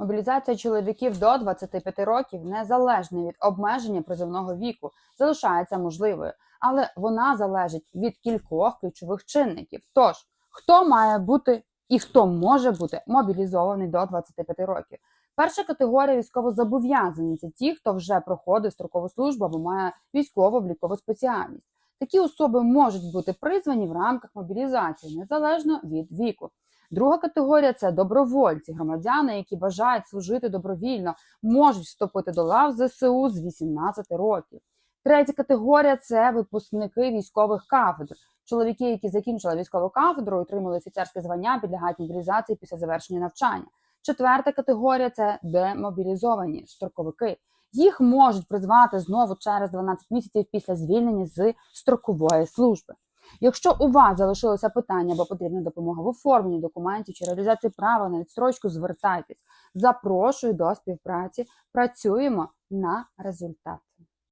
Мобілізація чоловіків до 25 років, незалежно від обмеження призовного віку, залишається можливою, але вона залежить від кількох ключових чинників. Тож, хто має бути і хто може бути мобілізований до 25 років? Перша категорія військовозобов'язані це ті, хто вже проходить строкову службу або має військово-облікову спеціальність. Такі особи можуть бути призвані в рамках мобілізації незалежно від віку. Друга категорія це добровольці, громадяни, які бажають служити добровільно, можуть вступити до лав ЗСУ з 18 років. Третя категорія це випускники військових кафедр. Чоловіки, які закінчили військову кафедру, отримали офіцерське звання, підлягають мобілізації після завершення навчання. Четверта категорія це демобілізовані строковики. Їх можуть призвати знову через 12 місяців після звільнення з строкової служби. Якщо у вас залишилося питання або потрібна допомога в оформленні документів чи реалізації права на відстрочку, звертайтесь. Запрошую до співпраці. Працюємо на результат.